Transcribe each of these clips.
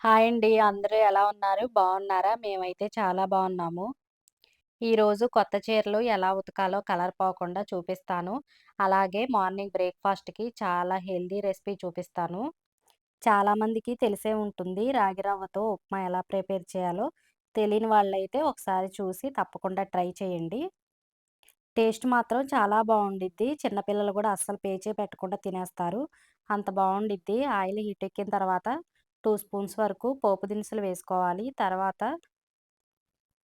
Hi అండి. అందరూ ఎలా ఉన్నారు? బాగున్నారా మేమైతే చాలా బాగున్నాము ఈరోజు కొత్త చీరలు ఎలా ఉతకాలో కలర్ పోకుండా చూపిస్తాను. అలాగే మార్నింగ్ బ్రేక్‌ఫాస్ట్‌కి చాలా హెల్దీ రెసిపీ చూపిస్తాను. చాలామందికి తెలిసే ఉంటుంది రాగి రవ్వతో ఉప్మా ఎలా ప్రిపేర్ చేయాలో. తెలియని వాళ్ళైతే ఒకసారి చూసి తప్పకుండా ట్రై చేయండి. టేస్ట్ మాత్రం చాలా బాగుండిద్ది చిన్నపిల్లలు కూడా అస్సలు పేచే పెట్టకుండా తినేస్తారు. అంత బాగుండిద్ది ఆయిల్ హీట్ ఎక్కిన తర్వాత టూ స్పూన్స్ వరకు పోపు దినుసులు వేసుకోవాలి. తర్వాత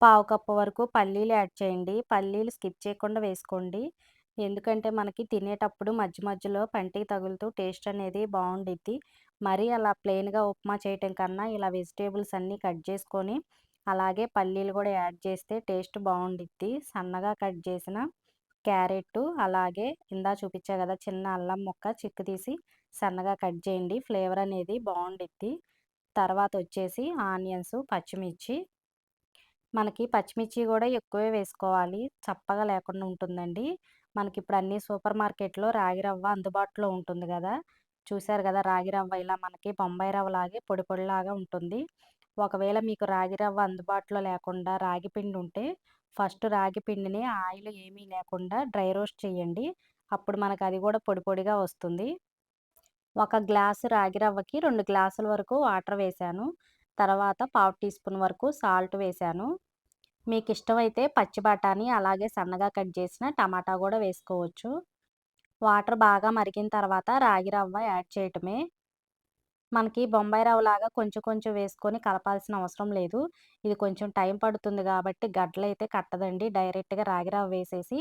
పావు కప్పు వరకు పల్లీలు యాడ్ చేయండి. పల్లీలు స్కిప్ చేయకుండా వేసుకోండి. ఎందుకంటే మనకి తినేటప్పుడు మధ్య మధ్యలో పంటికి తగులుతూ టేస్ట్ అనేది బాగుండిద్ది మరీ అలా ప్లెయిన్‌గా ఉప్మా చేయటం కన్నా ఇలా వెజిటేబుల్స్ అన్నీ కట్ చేసుకొని, అలాగే పల్లీలు కూడా యాడ్ చేస్తే టేస్ట్ బాగుండిద్ది సన్నగా కట్ చేసిన క్యారెట్ అలాగే ఇందా చూపించా కదా చిన్న అల్లం ముక్క చిక్కు తీసి సన్నగా కట్ చేయండి. ఫ్లేవర్ అనేది బాగుండుద్ది తర్వాత వచ్చేసి ఆనియన్స్, పచ్చిమిర్చి మనకి పచ్చిమిర్చి కూడా ఎక్కువే వేసుకోవాలి. చప్పగా లేకుండా ఉంటుందండి. మనకి ఇప్పుడు అన్ని సూపర్ మార్కెట్‌లో రాగి రవ్వ అందుబాటులో ఉంటుంది కదా చూసారు కదా రాగి రవ్వ ఇలా మనకి బొంబాయి రవ్వలాగే పొడి పొడిలాగా ఉంటుంది. ఒకవేళ మీకు రాగి రవ్వ అందుబాటులో లేకుండా రాగి పిండి ఉంటే, ఫస్ట్ రాగి పిండిని ఆయిల్ ఏమీ లేకుండా డ్రై రోస్ట్ చేయండి. అప్పుడు మనకు అది కూడా పొడి పొడిగా వస్తుంది. ఒక గ్లాసు రాగి రవ్వకి రెండు గ్లాసుల వరకు వాటర్ వేశాను. తర్వాత పావు టీ స్పూన్ వరకు సాల్ట్ వేశాను. మీకిష్టమైతే పచ్చి బఠానీ అలాగే సన్నగా కట్ చేసిన టమాటా కూడా వేసుకోవచ్చు. వాటర్ బాగా మరిగిన తర్వాత రాగి రవ్వ యాడ్ చేయటమే. మనకి బొంబాయి రవ్వలాగా కొంచెం కొంచెం వేసుకొని కలపాల్సిన అవసరం లేదు. ఇది కొంచెం టైం పడుతుంది కాబట్టి గడ్డలు అయితే కట్టదండి. డైరెక్ట్‌గా రాగి రవ్వ వేసేసి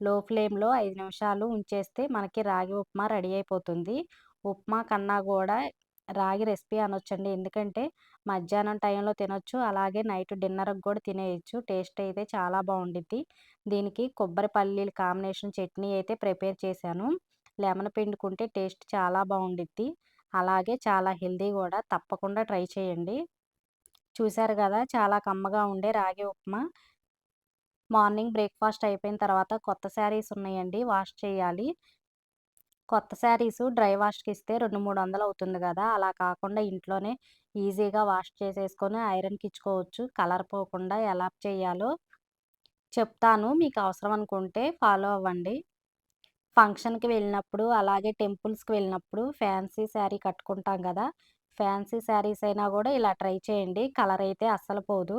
లో ఫ్లేమ్‌లో ఐదు నిమిషాలు ఉంచేస్తే మనకి రాగి ఉప్మా రెడీ అయిపోతుంది. ఉప్మా కన్నా కూడా రాగి రెసిపీ అనొచ్చండి. ఎందుకంటే మధ్యాహ్నం టైంలో తినొచ్చు. అలాగే నైట్ డిన్నర్‌కి కూడా తినేయచ్చు టేస్ట్ అయితే చాలా బాగుండిద్ది దీనికి కొబ్బరి పల్లీల కాంబినేషన్ చట్నీ అయితే ప్రిపేర్ చేశాను. లెమన్ పిండుకుంటే టేస్ట్ చాలా బాగుండిద్ది అలాగే చాలా హెల్దీ కూడా తప్పకుండా ట్రై చేయండి. చూశారు కదా చాలా కమ్మగా ఉండే రాగి ఉప్మా. మార్నింగ్ బ్రేక్‌ఫాస్ట్ అయిపోయిన తర్వాత కొత్త శారీస్ ఉన్నాయండి. వాష్ చేయాలి. కొత్త శారీస్ డ్రై వాష్కి ఇస్తే రెండు మూడు వందలు అవుతుంది కదా అలా కాకుండా ఇంట్లోనే ఈజీగా వాష్ చేసేసుకొని ఐరన్కి ఇచ్చుకోవచ్చు కలర్ పోకుండా ఎలా చేయాలో చెప్తాను. మీకు అవసరం అనుకుంటే ఫాలో అవ్వండి. ఫంక్షన్‌కి వెళ్ళినప్పుడు, అలాగే టెంపుల్స్‌కి వెళ్ళినప్పుడు ఫ్యాన్సీ శారీ కట్టుకుంటాం కదా ఫ్యాన్సీ శారీస్ అయినా కూడా ఇలా ట్రై చేయండి. కలర్ అయితే అస్సలు పోదు.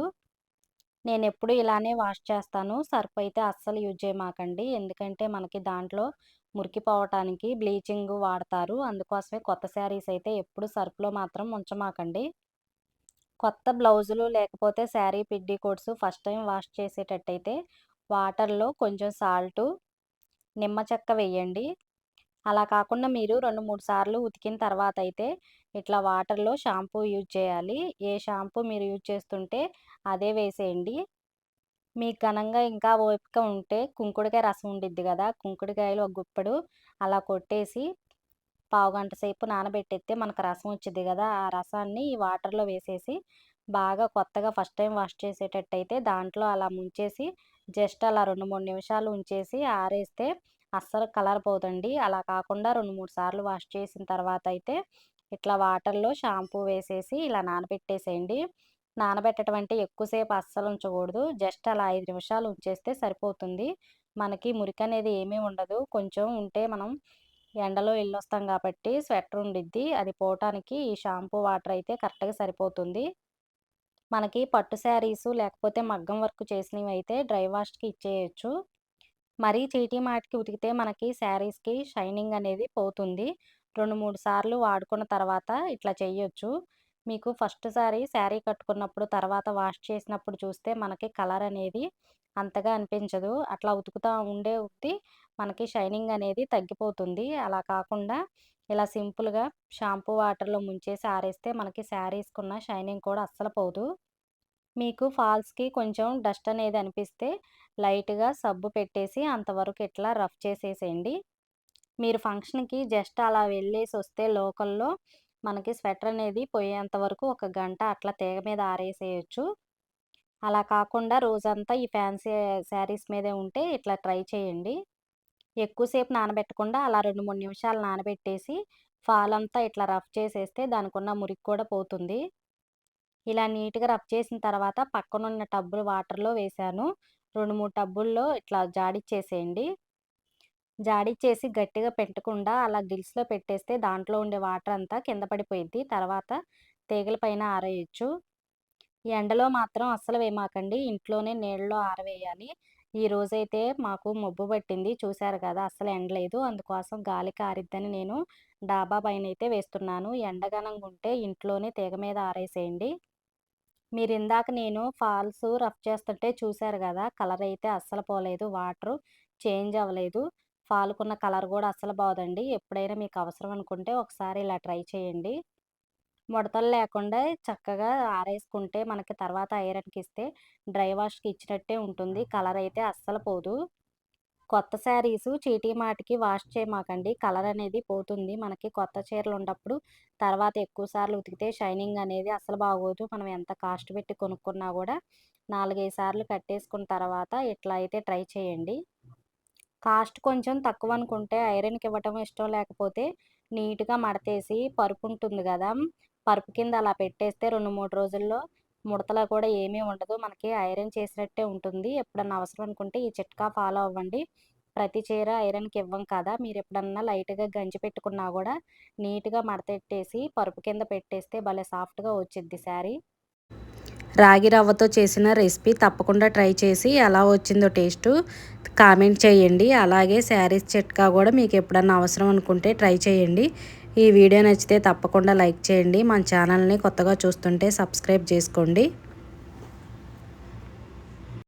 నేను ఎప్పుడు ఇలానే వాష్ చేస్తాను. సర్ఫ్ అయితే అస్సలు యూజ్ చేయమాకండి. ఎందుకంటే మనకి దాంట్లో మురికిపోవటానికి బ్లీచింగ్ వాడతారు. అందుకోసమే కొత్త శారీస్ అయితే ఎప్పుడు సర్ఫ్‌లో మాత్రం ఉంచమాకండి. కొత్త బ్లౌజులు లేకపోతే sari petticoats first time wash చేసేటట్టయితే వాటర్‌లో కొంచెం సాల్టు, నిమ్మ చెక్క వేయండి. అలా కాకుండా మీరు 2, 3 సార్లు ఉతికిన తర్వాత అయితే ఇట్లా వాటర్‌లో షాంపూ యూజ్ చేయాలి. ఏ షాంపూ మీరు యూజ్ చేస్తుంటే అదే వేసేయండి. మీకు ఘనంగా ఇంకా ఓపిక ఉంటే కుంకుడుకాయ రసం ఉండిద్ది కదా కుంకుడుకాయలు ఒక గుప్పెడు అలా కొట్టేసి పావుగంట సేపు నానబెట్టేస్తే మనకు రసం వచ్చింది కదా ఆ రసాన్ని ఈ వాటర్‌లో వేసేసి బాగా కొత్తగా ఫస్ట్ టైం వాష్ చేసేటట్టయితే దాంట్లో అలా ముంచేసి జస్ట్ అలా 2, 3 నిమిషాలు ఉంచేసి ఆరేస్తే అస్సలు కలర్ పోదండి. అలా కాకుండా 2, 3 సార్లు వాష్ చేసిన తర్వాత అయితే ఇట్లా వాటర్‌లో షాంపూ వేసేసి ఇలా నానబెట్టేసేయండి. నానబెట్టడం అంటే అస్సలు ఉంచకూడదు. జస్ట్ అలా ఐదు నిమిషాలు ఉంచేస్తే సరిపోతుంది. మనకి మురికనేది ఏమీ ఉండదు. కొంచెం ఉంటే మనం ఎండలో ఎళ్ళొస్తాం కాబట్టి స్వెటర్ ఉండిద్ది. అది పోవటానికి ఈ షాంపూ వాటర్ అయితే కరెక్ట్‌గా సరిపోతుంది. మనకి పట్టు శారీసు లేకపోతే మగ్గం వర్క్ చేసినవి అయితే డ్రై వాష్‌కి ఇచ్చేయొచ్చు. మరీ చీటీమాటికి ఉతికితే మనకి శారీస్‌కి షైనింగ్ అనేది పోతుంది. 2, 3 సార్లు వాడుకున్న తర్వాత ఇట్లా చేయొచ్చు మీకు ఫస్ట్ సారి శారీ కట్టుకున్నప్పుడు తర్వాత వాష్ చేసినప్పుడు చూస్తే మనకి కలర్ అనేది అంతగా అనిపించదు. అట్లా ఉతుకుతూ ఉండే ఉత్తి మనకి షైనింగ్ అనేది తగ్గిపోతుంది. అలా కాకుండా ఇలా సింపుల్‌గా షాంపూ వాటర్‌లో ముంచేసి ఆరేస్తే మనకి శారీస్‌కున్న షైనింగ్ కూడా అస్సలు పోదు. మీకు ఫాల్స్‌కి కొంచెం డస్ట్ అనేది అనిపిస్తే లైట్‌గా సబ్బు పెట్టేసి అంతవరకు ఇట్లా రఫ్ చేసేసేయండి. మీరు ఫంక్షన్‌కి జస్ట్ అలా వెళ్ళేసి వస్తే లోకల్‌లో మనకి స్వెటర్ అనేది పోయేంత వరకు ఒక గంట అట్లా తీగ మీద ఆరేసేయొచ్చు. అలా కాకుండా రోజంతా ఈ ఫ్యాన్సీ శారీస్ మీదే ఉంటే ఇట్లా ట్రై చేయండి. ఎక్కువసేపు నానబెట్టకుండా అలా 2, 3 నిమిషాలు నానబెట్టేసి ఫాల్ అంతా ఇట్లా రఫ్ చేసేస్తే దానికున్న మురికి కూడా పోతుంది. ఇలా నీట్‌గా రఫ్ చేసిన తర్వాత పక్కనున్న టబ్బులు వాటర్‌లో వేశాను. 2, 3 టబ్బుల్లో ఇట్లా జాడిచ్చేసేయండి. జాడిచ్చేసి గట్టిగా పెట్టకుండా అలా గిల్స్‌లో పెట్టేస్తే దాంట్లో ఉండే వాటర్ అంతా కింద పడిపోయింది తర్వాత తీగల పైన ఆరేయొచ్చు. ఎండలో మాత్రం అస్సలు వేయమాకండి. ఇంట్లోనే నీళ్ళలో ఆరవేయాలి. ఈ రోజైతే మాకు మబ్బు పట్టింది. చూశారు కదా! అస్సలు ఎండలేదు అందుకోసం గాలికి ఆరిద్దని నేను డాబా పైన అయితే వేస్తున్నాను. ఎండగనంగా ఉంటే ఇంట్లోనే తీగ మీద ఆరేసేయండి. మీరు ఇందాక నేను ఫాల్స్ రఫ్ చేస్తుంటే చూశారు కదా కలర్ అయితే అస్సలు పోలేదు. వాటరు చేంజ్ అవ్వలేదు. ఫాల్‌కున్న కలర్ కూడా అస్సలు బాగోదండి. ఎప్పుడైనా మీకు అవసరం అనుకుంటే ఒకసారి ఇలా ట్రై చేయండి. ముడతలు లేకుండా చక్కగా ఆరేసుకుంటే మనకి తర్వాత ఐరన్‌కిస్తే డ్రై వాష్‌కి ఇచ్చినట్టే ఉంటుంది. కలర్ అయితే అస్సలు పోదు. కొత్త శారీసు చీటీమాటికి వాష్ చేయమాకండి. కలర్ అనేది పోతుంది. మనకి కొత్త చీరలు ఉన్నప్పుడు తర్వాత ఎక్కువ సార్లు ఉతికితే షైనింగ్ అనేది అస్సలు బాగోదు. మనం ఎంత కాస్ట్ పెట్టి కొనుక్కున్నా 4, 5 సార్లు కట్టేసుకున్న తర్వాత ఇట్లా అయితే ట్రై చేయండి. కాస్ట్ కొంచెం తక్కువ అనుకుంటే ఐరన్‌కి ఇవ్వటం ఇష్టం లేకపోతే నీట్‌గా మడతేసి పరుపు ఉంటుంది గదా! పరుపు కింద అలా పెట్టేస్తే 2, 3 రోజుల్లో ముడతలా కూడా ఏమీ ఉండదు. మనకి ఐరన్ చేసినట్టే ఉంటుంది. ఎప్పుడన్నా అవసరం అనుకుంటే ఈ చిట్కా ఫాలో అవ్వండి. ప్రతి చీర ఐరన్‌కి ఇవ్వం కదా! మీరు ఎప్పుడన్నా లైట్‌గా గంజి పెట్టుకున్నా కూడా నీట్‌గా మడతెట్టేసి పరుపు కింద పెట్టేస్తే భలే సాఫ్ట్‌గా వచ్చిద్ది శారీ. రాగి రవ్వతో చేసిన రెసిపీ తప్పకుండా ట్రై చేసి ఎలా వచ్చిందో టేస్టు కామెంట్ చేయండి. అలాగే శారీస్ చిట్కా కూడా మీకు ఎప్పుడన్నా అవసరం అనుకుంటే ట్రై చేయండి. ఈ వీడియో నచ్చితే తప్పకుండా లైక్ చేయండి. మన ఛానల్‌ని కొత్తగా చూస్తుంటే సబ్స్క్రైబ్ చేసుకోండి.